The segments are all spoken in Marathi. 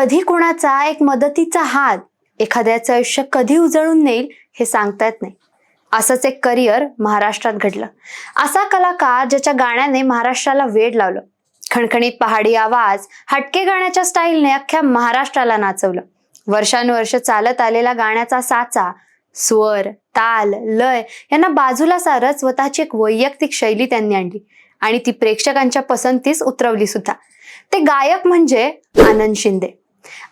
कधी कुणाचा एक मदतीचा हात एखाद्याचं आयुष्य कधी उजळून नेईल हे सांगता येत नाही. असंच एक करिअर महाराष्ट्रात घडलं. असा कलाकार ज्याच्या गाण्याने महाराष्ट्राला वेड लावलं. खणखणीत पहाडी आवाज हटके गाण्याच्या स्टाईलने अख्ख्या महाराष्ट्राला नाचवलं. वर्षानुवर्ष चालत आलेला गाण्याचा साचा स्वर ताल लय यांना बाजूला सारत स्वतःची एक वैयक्तिक शैली त्यांनी आणली आणि ती प्रेक्षकांच्या पसंतीस उतरवली सुद्धा. ते गायक म्हणजे आनंद शिंदे.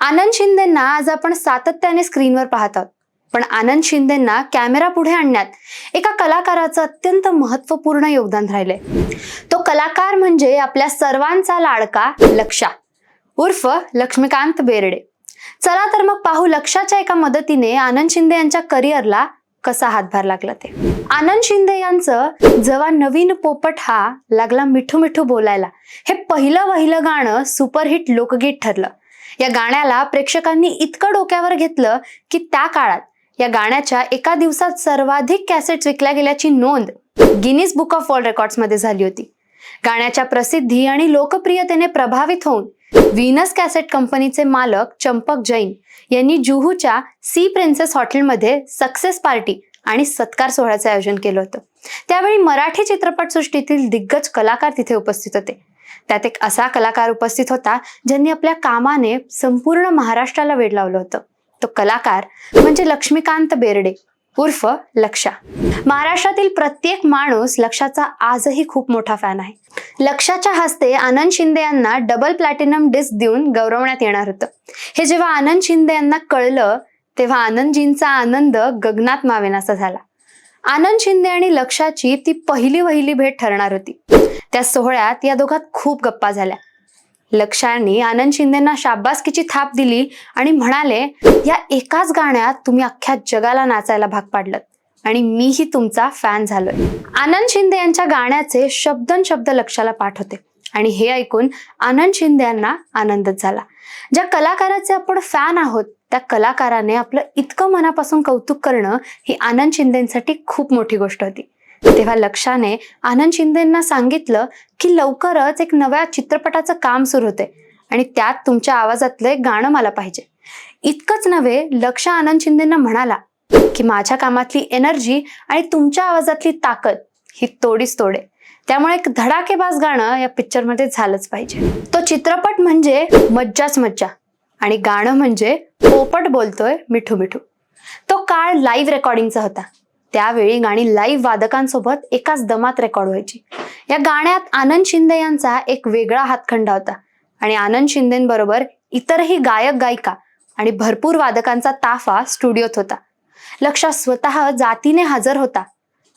आनंद शिंदेंना आज आपण सातत्याने स्क्रीनवर पाहत आहोत. पण आनंद शिंदेंना कॅमेरा पुढे आणण्यात एका कलाकाराचं अत्यंत महत्त्वपूर्ण योगदान राहिलंय. तो कलाकार म्हणजे आपल्या सर्वांचा लाडका लक्षा. उर्फ लक्ष्मीकांत बेर्डे. चला तर मग पाहू लक्षाच्या एका मदतीने आनंद शिंदे यांच्या करिअरला कसा हातभार लागला ते. आनंद शिंदे यांचं जेव्हा नवीन पोपट हा लागला मिठू मिठू बोलायला हे पहिलं वहिलं गाणं सुपरहिट लोकगीत ठरलं. या गाण्याला प्रेक्षकांनी इतकं डोक्यावर घेतलं की त्या काळात या गाण्याच्या एका दिवसात सर्वाधिक कॅसेट्स विकल्या गेल्याची नोंद गिनीज बुक ऑफ वर्ल्ड रेकॉर्ड्समध्ये झाली होती. गाण्याच्या प्रसिद्धी आणि लोकप्रियतेने प्रभावित होऊन व्हीनस कॅसेट कंपनीचे मालक चंपक जैन यांनी जुहूच्या सी प्रिन्सेस हॉटेलमध्ये सक्सेस पार्टी आणि सत्कार सोहळ्याचं आयोजन केलं होतं. त्यावेळी मराठी चित्रपटसृष्टीतील दिग्गज कलाकार तिथे उपस्थित होते. त्यात एक असा कलाकार उपस्थित होता ज्यांनी आपल्या कामाने संपूर्ण महाराष्ट्राला वेड लावलं होतं. तो कलाकार म्हणजे लक्ष्मीकांत बेर्डे उर्फ लक्षा. महाराष्ट्रातील प्रत्येक माणूस लक्षाचा आजही खूप मोठा फॅन आहे. लक्षाच्या हस्ते आनंद शिंदे यांना डबल प्लॅटिनम डिस्क देऊन गौरवण्यात येणार होतं. हे जेव्हा आनंद शिंदे यांना कळलं तेव्हा आनंदजींचा आनंद गगनात मावेनासा झाला. आनंद शिंदे आणि लक्षाची ती पहिली वहिली भेट ठरणार होती. त्या सोहळ्यात या दोघात खूप गप्पा झाल्या. लक्ष्यांनी आनंद शिंदेना शाबासकीची थाप दिली आणि म्हणाले या एकाच गाण्यात तुम्ही अख्ख्या जगाला नाचायला भाग पाडलं आणि मीही तुमचा फॅन झालोय. आनंद शिंदे यांच्या गाण्याचे शब्दन शब्द लक्षाला पाठ होते आणि हे ऐकून आनंद शिंदे यांना आनंदच झाला. ज्या कलाकाराचे आपण फॅन आहोत त्या कलाकाराने आपलं इतकं मनापासून कौतुक करणं ही आनंद शिंदेसाठी खूप मोठी गोष्ट होती. तेव्हा लक्षाने आनंद शिंदेंना सांगितलं की लवकरच एक नव्या चित्रपटाचं काम सुरू होते. आणि त्यात तुमच्या आवाजातलं एक गाणं मला पाहिजे. इतकंच नव्हे लक्ष आनंद शिंदेंना म्हणाला की माझ्या कामातली एनर्जी आणि तुमच्या आवाजातली ताकद ही तोडीच तोडे. त्यामुळे एक धडाकेबाज गाणं या पिक्चरमध्ये झालंच पाहिजे. तो चित्रपट म्हणजे मज्जाच मज्जा आणि गाणं म्हणजे पोपट बोलतोय मिठू मिठू. तो काळ लाईव्ह रेकॉर्डिंगचा होता. त्यावेळी गाणी लाईव्ह वादकांसोबत एकाच दमात रेकॉर्ड व्हायची. या गाण्यात आनंद शिंदे यांचा एक वेगळा हातखंडा होता. आणि आनंद शिंदेबरोबर इतरही गायक गायिका आणि भरपूर वादकांचा ताफा स्टुडिओत होता. लक्षात स्वतः जातीने हजर होता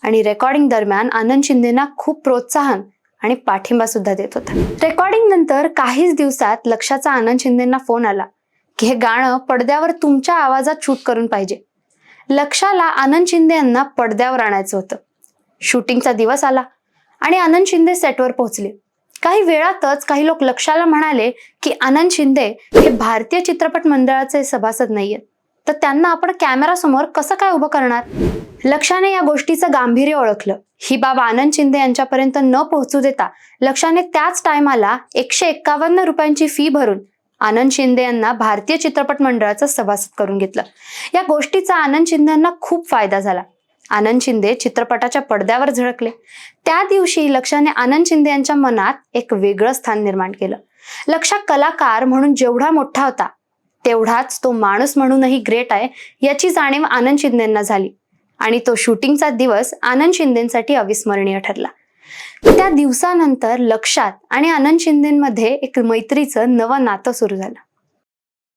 आणि रेकॉर्डिंग दरम्यान आनंद शिंदेना खूप प्रोत्साहन आणि पाठिंबा सुद्धा देत होता. रेकॉर्डिंग नंतर काहीच दिवसात लक्षाचा आनंद शिंदेना फोन आला की हे गाणं पडद्यावर तुमच्या आवाजात शूट करून पाहिजे. लक्षाला आनंद शिंदे यांना पडद्यावर आणायचं होतं. शूटिंगचा दिवस आला आणि आनंद शिंदे सेटवर पोहोचले. काही वेळातच काही लोक लक्षाला म्हणाले की आनंद शिंदे हे भारतीय चित्रपट मंडळाचे सभासद नाहीयेत. तर त्यांना आपण कॅमेरा समोर कसं काय उभं करणार? लक्षाने या गोष्टीचं गांभीर्य ओळखलं. ही बाब आनंद शिंदे यांच्यापर्यंत न पोहोचू देता लक्षाने त्याच टायमाला एकशे एक्कावन्न रुपयांची फी भरून आनंद शिंदे यांना भारतीय चित्रपट मंडळाचं सभासद करून घेतलं. या गोष्टीचा आनंद शिंदे यांना खूप फायदा झाला. आनंद शिंदे चित्रपटाच्या पडद्यावर झळकले. त्या दिवशी लक्षाने आनंद शिंदे यांच्या मनात एक वेगळं स्थान निर्माण केलं. लक्षा कलाकार म्हणून जेवढा मोठा होता तेवढाच तो माणूस म्हणूनही ग्रेट आहे याची जाणीव आनंद शिंदेंना झाली. आणि तो शूटिंगचा दिवस आनंद शिंदेसाठी अविस्मरणीय ठरला. त्या दिवसानंतर लक्षात आणि आनंद शिंदेमध्ये एक मैत्रीचं नवं नातं सुरू झालं.